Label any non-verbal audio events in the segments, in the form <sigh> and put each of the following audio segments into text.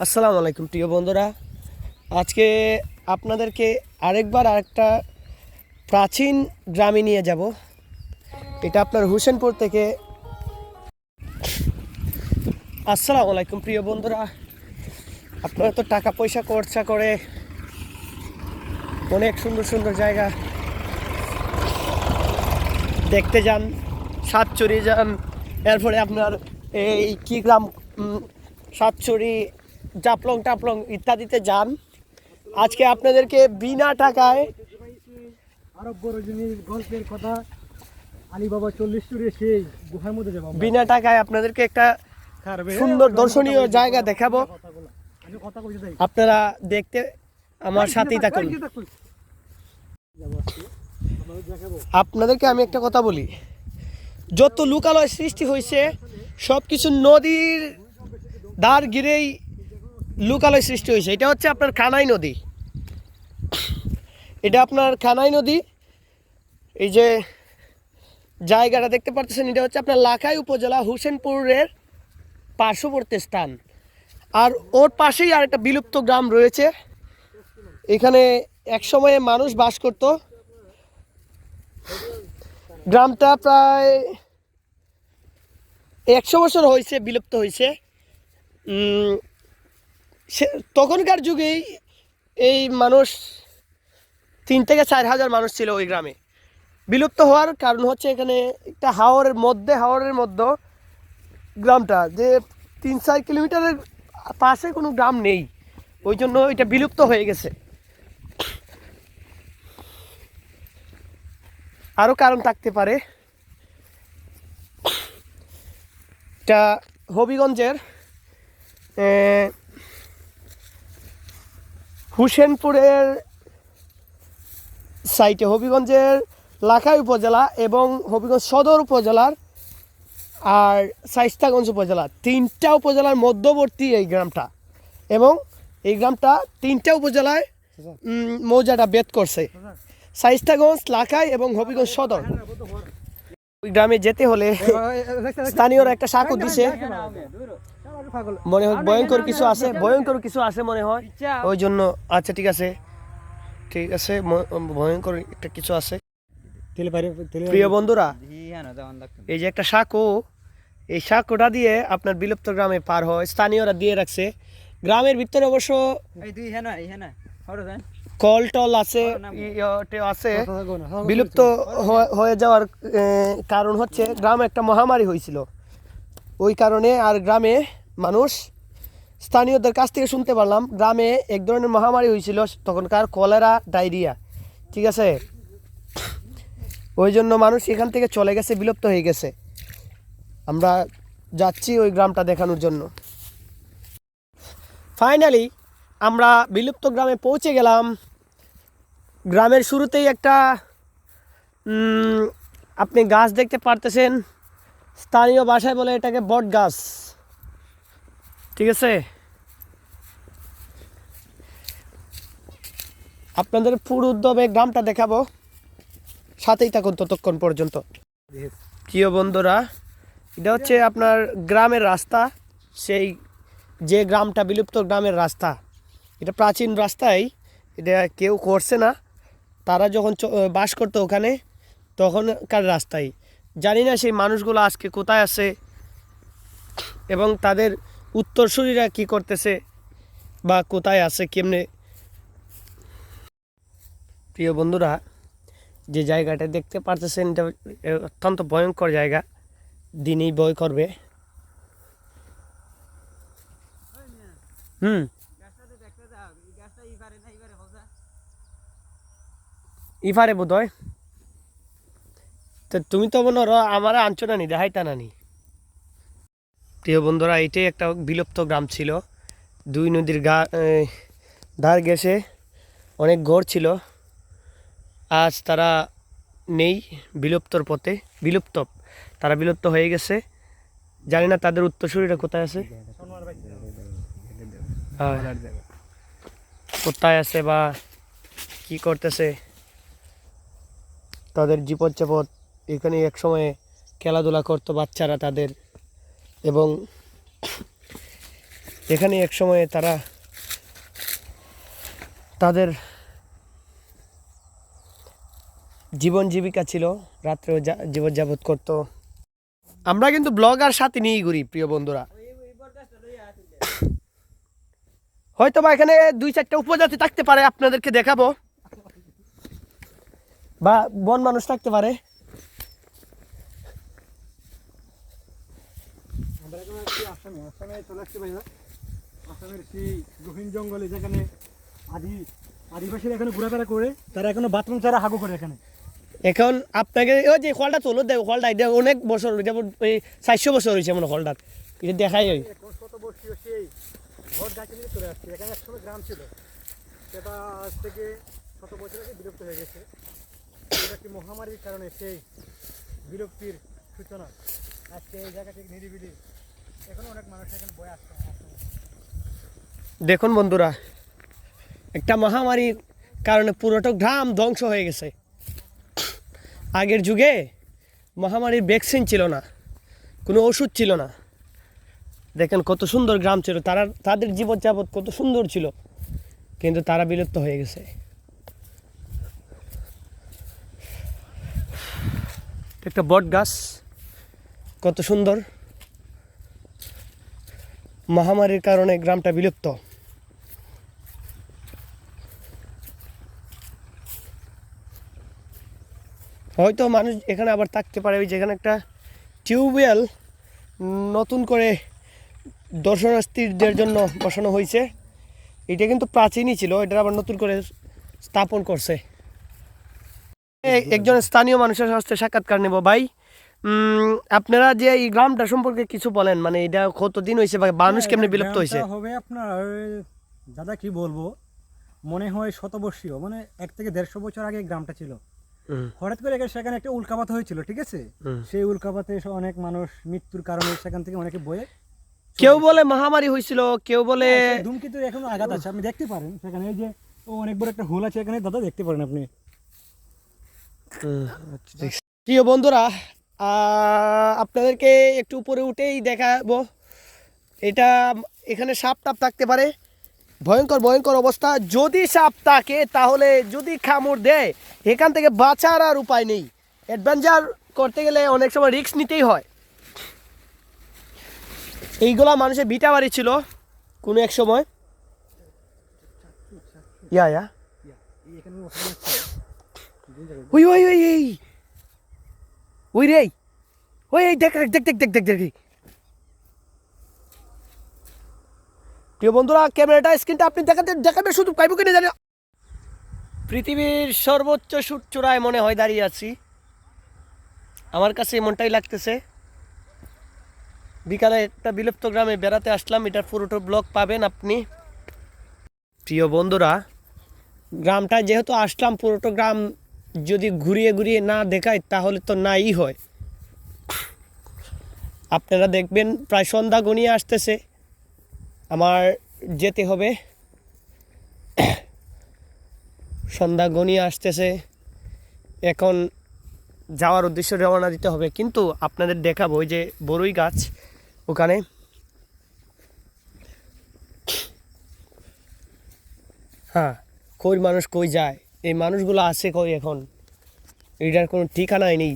আসসালামু আলাইকুম, প্রিয় বন্ধুরা। আজকে আপনাদেরকে আরেকবার আরেকটা প্রাচীন গ্রামে নিয়ে যাব। এটা আপনার হুসেনপুর থেকে। আসসালামু আলাইকুম, প্রিয় বন্ধুরা। আপনারা তো টাকা পয়সা খরচা করে অনেক সুন্দর সুন্দর জায়গা দেখতে যান, সাতচুরি যান। এরপরে আপনার এই কি গ্রাম? সাতচুরি জাপলং টাপলং ইত্যাদিতে যান। আজকে আপনাদেরকে বিনা টাকায় আরব বড় গল্পের কথা আলী বাবা চল্লিশ চুরে সেই গুহার মধ্যে যাব বিনা টাকায় আপনাদেরকে একটা সুন্দর দর্শনীয় জায়গা দেখাবো। আপনারা দেখতে আমার সাথেই থাকুন। আপনাদেরকে আমি একটা কথা বলি। যত লুকালয় সৃষ্টি হয়েছে সব কিছু নদীর দ্বার ঘিরেই লোকালয় সৃষ্টি হয়েছে। এটা হচ্ছে আপনার খানাই নদী। এটা আপনার খানাই নদী। এই যে জায়গাটা দেখতে পাচ্ছেন এটা হচ্ছে আপনার লাখাই উপজেলা হুসেনপুরের পার্শ্ববর্তী স্থান। আর ওর পাশেই আর একটা বিলুপ্ত গ্রাম রয়েছে। এখানে এক সময়ে মানুষ বাস করতো। গ্রামটা প্রায় একশো বছর হয়েছে, বিলুপ্ত হয়েছে। সে তখনকার যুগেই এই মানুষ তিন থেকে চার হাজার মানুষ ছিল ওই গ্রামে। বিলুপ্ত হওয়ার কারণ হচ্ছে এখানে একটা হাওরের মধ্যে হাওরের মধ্যে গ্রামটা, যে তিন চার কিলোমিটারের পাশে কোনো গ্রাম নেই। ওই জন্য এটা বিলুপ্ত হয়ে গেছে। আরও কারণ থাকতে পারে। এটা হবিগঞ্জের হুসেনপুরের সাইটে হবিগঞ্জের লাখাই উপজেলা এবং হবিগঞ্জ সদর উপজেলার আর সাইস্তাগঞ্জ উপজেলা তিনটা উপজেলার মধ্যবর্তী এই গ্রামটা এবং এই গ্রামটা তিনটা উপজেলায় মৌজাটা বেদ করছে সাইস্তাগঞ্জ লাখাই এবং হবিগঞ্জ সদর ওই গ্রামে যেতে হলে স্থানীয়রা একটা সাঁকো দিছে। মনে হয় ভয়ঙ্কর কিছু আছে ভয়ঙ্কর কিছু আছে মনে হয়। ওই জন্য আচ্ছা ঠিক আছে। ঠিক আছে ভয়ঙ্কর একটা কিছু আছে। প্রিয় বন্ধুরা এই যে একটা সাঁকো এই সাঁকোটা দিয়ে আপনার বিলুপ্ত গ্রামে পার হয় স্থানীয়রা দিয়ে রাখছে। গ্রামের ভিতরে অবশ্য কল টল আছে ইয়ে আছে। হ্যাঁ, বিলুপ্ত হয়ে- হয়ে যাওয়ার কারণ হচ্ছে গ্রামে একটা মহামারী হয়েছিল। ওই কারণে আর গ্রামে মানুষ। স্থানীয়দের কাছ থেকে শুনতে পারলাম, গ্রামে এক ধরনের মহামারী হয়েছিল, তখনকার কলেরা, ডায়রিয়া, ঠিক আছে? ওই জন্য মানুষ এখান থেকে চলে গেছে, বিলুপ্ত হয়ে গেছে। আমরা যাচ্ছি ওই গ্রামটা দেখানোর জন্য। ফাইনালি আমরা বিলুপ্ত গ্রামে পৌঁছে গেলাম। গ্রামের শুরুতেই একটা আপনি গাছ দেখতে পারতেছেন। স্থানীয় ভাষায় বলে এটাকে বট গাছ ঠিক আছে? আপনাদের পুরো উদ্যমে গ্রামটা দেখাবো। সাথেই থাকুন ততক্ষণ পর্যন্ত। প্রিয় বন্ধুরা, এটা হচ্ছে আপনার গ্রামের রাস্তা। সেই যে গ্রামটা, বিলুপ্ত গ্রামের রাস্তা। এটা প্রাচীন রাস্তায় এটা কেউ করছে না। তারা যখন বাস করতো ওখানে, তখনকার রাস্তায় জানি না সেই মানুষগুলো আজকে কোথায় আছে। এবং তাদের উত্তরসূরিরা কি করতেছে বা কোথায় আছে, কেমনে? প্রিয় বন্ধুরা, যে জায়গাটা দেখতে পারতেছেন, এটা অত্যন্ত ভয়ঙ্কর জায়গা। দিনেই বয় করবে। হুম। ইফারে বোধ হয় তো তুমি তো মনে আমার আনছো না দেখাইতা না নি? প্রিয় বন্ধুরা, এটাই একটা বিলুপ্ত গ্রাম ছিল। দুই নদীর গা ধার গেছে, অনেক ঘর ছিল। আজ তারা নেই বিলুপ্তর পথে, বিলুপ্ত, তারা বিলুপ্ত হয়ে গেছে। জানি না তাদের উত্তরসূরিরা কোথায় আছে। কোথায় আছে বা কি করতেছে? তাদের জীবন জীবনযাপন, এখানে এক সময় খেলাধুলা করতো বাচ্চারা তাদের। এবং এখানে এক সময়ে তারা তাদের জীবন জীবিকা ছিল, রাত্রেও জীবনযাপন করতো। আমরা কিন্তু ব্লগার সাথে নিয়েই ঘুরি, প্রিয় বন্ধুরা। হয়তো বা এখানে দুই চারটা উপজাতি থাকতে পারে, আপনাদেরকে দেখাবো। বা বন মানুষ থাকতে পারে। এখন আসামে চলে আসামের সেই গহীন জঙ্গলে যেখানে আদি আদিবাসীরা এখানে ঘোরাফেরা করে তারা এখনও বাথরুম ছাড়া হাগু করে এখানে এখন আপনাকে ওই যে হলটা তোলো দেয় হলটা এটা অনেক বছর যেমন ওই চারশো বছর হয়েছে মনে হলটা এটা দেখাই ওই। শত বর্ষীয় সেই ঘর নিয়ে চলে আসছে এখানে গ্রাম ছিল থেকে বছর বিলুপ্ত হয়ে গেছে এটা মহামারীর কারণে সেই বিলুপ্তির সূচনা। আজকে এই জায়গাটি নিরিবিলি। দেখুন বন্ধুরা, একটা মহামারীর কারণে পুরোটা গ্রাম ধ্বংস হয়ে গেছে। আগের যুগে মহামারীর ভ্যাকসিন ছিল না, কোনো ওষুধ ছিল না। দেখেন কত সুন্দর গ্রাম ছিল, তারা তাদের জীবনযাপন কত সুন্দর ছিল, কিন্তু তারা বিলুপ্ত হয়ে গেছে। একটা বট গাছ কত সুন্দর। মহামারীর কারণে গ্রামটা বিলুপ্ত। হয়তো মানুষ এখানে আবার থাকতে পারে যেখানে একটা টিউবওয়েল নতুন করে দর্শনার্থীদের জন্য বসানো হয়েছে। এটা কিন্তু প্রাচীনই ছিল, এটা আবার নতুন করে স্থাপন করছে। একজন স্থানীয় মানুষের সাথে সাক্ষাৎকার নেব, ভাই। আপনারা যে এই গ্রামটা সম্পর্কে কিছু বলেন মানে এটা কতদিন হয়েছে বা মানুষ কেমনে বিলুপ্ত হয়েছে? হবে আপনার দাদা কি বলব মনে হয় শতবর্ষীয় মানে এক থেকে দেড়শো বছর আগে গ্রামটা ছিল। হঠাৎ করে সেখানে একটা উল্কাপাত হয়েছিল ঠিক আছে? সেই উল্কাপাতে অনেক মানুষ মৃত্যুর কারণে সেখান থেকে অনেকে বয়ে কেউ বলে মহামারী হয়েছিল কেউ বলে ধূমকেতু এখনও আঘাত আছে আপনি দেখতে পারেন। সেখানে এই যে ও অনেক বড় একটা হোল আছে এখানে দাদা দেখতে পারেন আপনি। প্রিয় বন্ধুরা আপনাদেরকে একটু উপরে উঠেই দেখাবো। এটা এখানে সাপ টাপ থাকতে পারে। ভয়ঙ্কর ভয়ঙ্কর অবস্থা। যদি সাপ থাকে তাহলে যদি কামড় দেয় এখান থেকে বাঁচার আর উপায় নেই। অ্যাডভেঞ্চার করতে গেলে অনেক সময় রিস্ক নিতেই হয়। এইগুলা মানুষের ভিটা বাড়ি ছিল কোনো এক সময়। ইয়া ইয়া। ওই ওই ওই ওই রে, ওই, এই দেখ দেখ দেখ দেখ দেখ দেখ। প্রিয় বন্ধুরা, ক্যামেরাটা, স্ক্রিনটা আপনি দেখাতে দেখাবে শুধু পাইব কিনে জানি। পৃথিবীর সর্বোচ্চ চূড়ায় মনে হয় দাঁড়িয়ে আছি। আমার কাছে এমনটাই লাগতেছে। বিকালে একটা বিলুপ্ত গ্রামে বেড়াতে আসলাম, এটার পুরোটো ব্লগ পাবেন আপনি। প্রিয় বন্ধুরা গ্রামটা যেহেতু আসলাম, পুরোটো গ্রাম যদি ঘুরিয়ে ঘুরিয়ে না দেখায়, তাহলে তো নাই হয়। আপনারা দেখবেন প্রায় সন্ধ্যা গনিয়ে আসতেছে। আমার যেতে হবে। সন্ধ্যা গনিয়ে আসতেছে। এখন যাওয়ার উদ্দেশ্যে রওনা দিতে হবে। কিন্তু আপনাদের দেখাবো ওই যে বড়ই গাছ ওখানে। হ্যাঁ কই মানুষ কই যায়? এই মানুষগুলো আছে কই এখন? এটার কোনো ঠিকানাই নেই।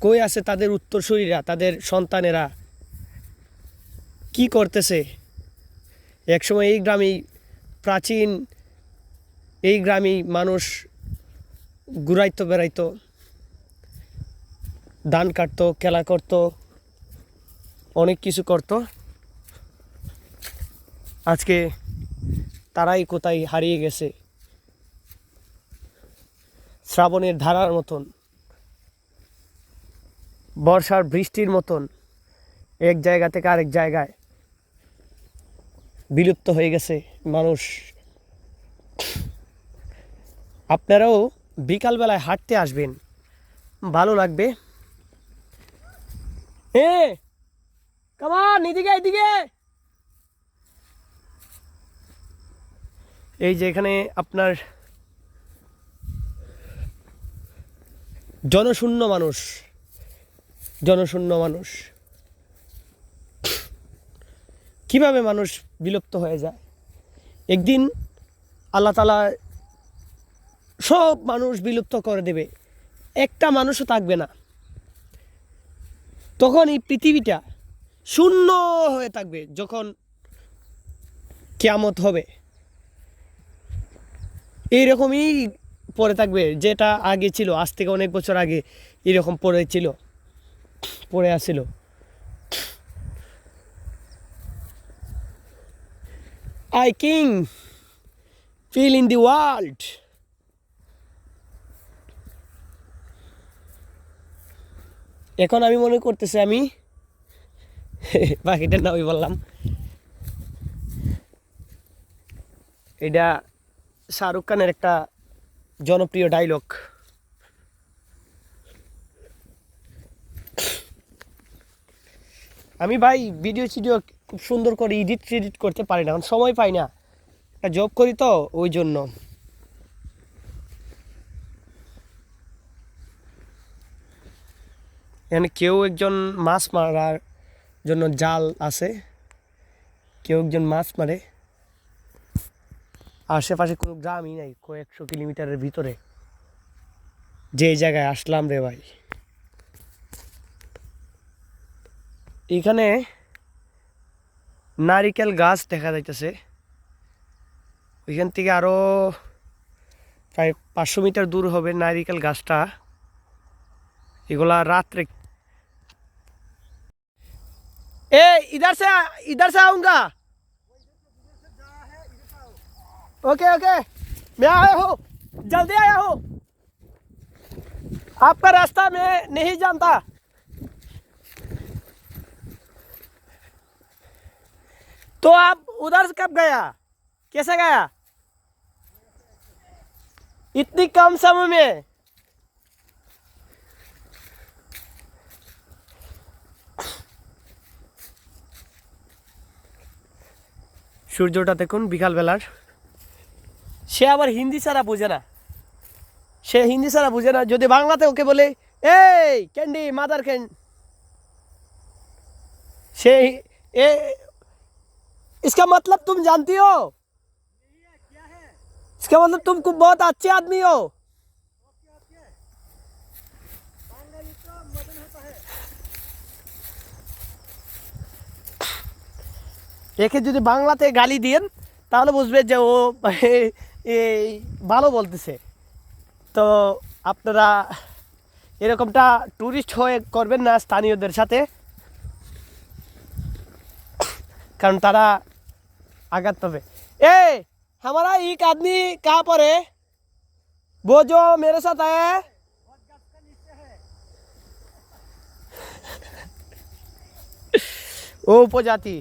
কই আছে তাদের উত্তরসূরিরা, তাদের সন্তানেরা? কি করতেছে? একসময় এই গ্রামেই প্রাচীন, এই গ্রামেই মানুষ ঘুরাইতো বেড়াইতো। ধান কাটতো, খেলা করতো, অনেক কিছু করতো। আজকে তারাই কোথায় হারিয়ে গেছে? শ্রাবণের ধারার মতন, বর্ষার বৃষ্টির মতন, এক জায়গা থেকে আরেক জায়গায় বিলুপ্ত হয়ে গেছে মানুষ। আপনারাও বিকালবেলায় হাঁটতে আসবেন। ভালো লাগবে। এ কামান এদিকে এদিকে। এই যে এখানে আপনার জনশূন্য মানুষ জনশূন্য মানুষ। কীভাবে মানুষ বিলুপ্ত হয়ে যায়? একদিন আল্লাহ তালা সব মানুষ বিলুপ্ত করে দেবে, একটা মানুষও থাকবে না। তখন এই পৃথিবীটা শূন্য হয়ে থাকবে যখন কেয়ামত হবে। এইরকমই পড়ে থাকবে, যেটা আগে ছিল, আজ থেকে অনেক বছর আগে এরকম পড়ে ছিল পড়ে আসছিল I king, feel in the world. এখন আমি মনে করতেছি আমি <laughs> পাখিটার নামই বললাম। এটা শাহরুখ খানের একটা জনপ্রিয় ডায়লগ আমি ভাই ভিডিও সিডিও খুব সুন্দর করে এডিট এডিট করতে পারি না, কারণ সময় পাই না। একটা জব করি তো, ওই জন্য। এখানে কেউ একজন মাছ মারার জন্য জাল আছে। কেউ একজন মাছ মারে। আশেপাশে কোনো গ্রামই নাই, কয়েকশো কিলোমিটারের ভিতরে। যে জায়গায় আসলাম রে ভাই। এখানে নারিকেল গাছ দেখা যাইতেছে। ওইখান থেকে আরও প্রায় পাঁচশো মিটার দূর হবে নারিকেল গাছটা। এগুলা রাত্রে এ, ইধার সে ইধার সে আউঙ্গা। ओके ओके मैं आया हूँ जल्दी आया हूँ आपका रास्ता मैं नहीं जानता तो आप उधर से कब गया कैसे गया इतनी कम समय में সূর্যটা দেখুন বিকালবেলার সে আবার হিন্দি ছাড়া বোঝে না সে হিন্দি ছাড়া বোঝে না যদি বাংলাতে ওকে বলে এই ক্যান্ডি মাদার ক্যান সে ए इसका मतलब तुम जानती हो इसका मतलब तुम खूब बहुत अच्छे आदमी हो একে যদি বাংলাতে গালি দিয়েন তাহলে বুঝবে যে ও এই ভালো বলতেছে তো আপনারা এরকমটা ট্যুরিস্ট হয়ে করবেন না স্থানীয়দের সাথে কারণ তারা আঘাত পাবে ए हमारा एक आदमी कहाँ पर है वो जो मेरे साथ आया है वो उपजाति